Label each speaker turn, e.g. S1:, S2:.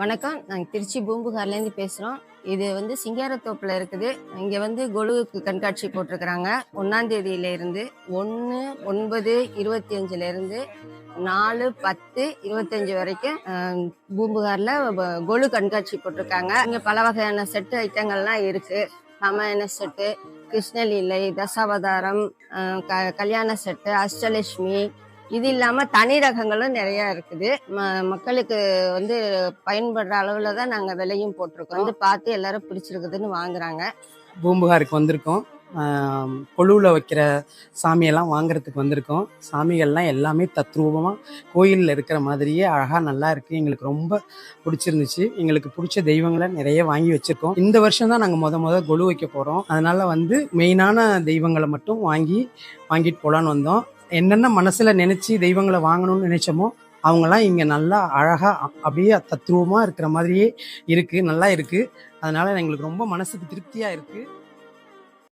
S1: வணக்கம். நாங்கள் திருச்சி பூம்புகார்லேருந்து பேசுகிறோம் இது வந்து சிங்காரத்தோப்பில் இருக்குது. இங்கே வந்து கொலுவுக்கு கண்காட்சி போட்டிருக்கிறாங்க. ஒன்றாந்தேதியிலேருந்து ஒன்று ஒன்பது இருபத்தி அஞ்சுலேருந்து நாலு பத்து இருபத்தஞ்சு வரைக்கும் பூம்புகாரில் கொலு கண்காட்சி போட்டிருக்காங்க. இங்கே பல வகையான செட்டு ஐட்டங்கள்லாம் இருக்குது ராமாயண செட்டு கிருஷ்ணலீலை தசாவதாரம் க கல்யாண செட்டு அஷ்டலட்சுமி இது இல்லாமல் தனி ரகங்களும் நிறையா இருக்குது. ம மக்களுக்கு வந்து பயன்படுற அளவில் தான் நாங்கள் விலையும் போட்டிருக்கோம். வந்து பார்த்து எல்லாரும் பிடிச்சிருக்குதுன்னு வாங்குறாங்க.
S2: பூம்புகாருக்கு வந்திருக்கோம். கொழுவில் கொலுவில் வைக்கிற சாமியெல்லாம் வாங்குறதுக்கு வந்திருக்கோம். சாமிகள்லாம் எல்லாமே தத்ரூபமாக கோயிலில் இருக்கிற மாதிரியே அழகாக நல்லா இருக்குது எங்களுக்கு ரொம்ப பிடிச்சிருந்துச்சு. எங்களுக்கு பிடிச்ச தெய்வங்களை நிறைய வாங்கி வச்சுருக்கோம். இந்த வருஷம் தான் நாங்கள் முத முத கொலு வைக்க போகிறோம் அதனால் வந்து மெயினான தெய்வங்களை மட்டும் வாங்கி வாங்கிட்டு போகலான்னு வந்தோம். என்னென்ன மனசில் நினச்சி தெய்வங்களை வாங்கணும்னு நினச்சோமோ அவங்கெல்லாம் இங்கே நல்லா அழகாக அப்படியே தத்ரூபமாக இருக்கிற மாதிரியே இருக்குது நல்லா இருக்குது அதனால் எங்களுக்கு ரொம்ப மனசுக்கு திருப்தியாக இருக்குது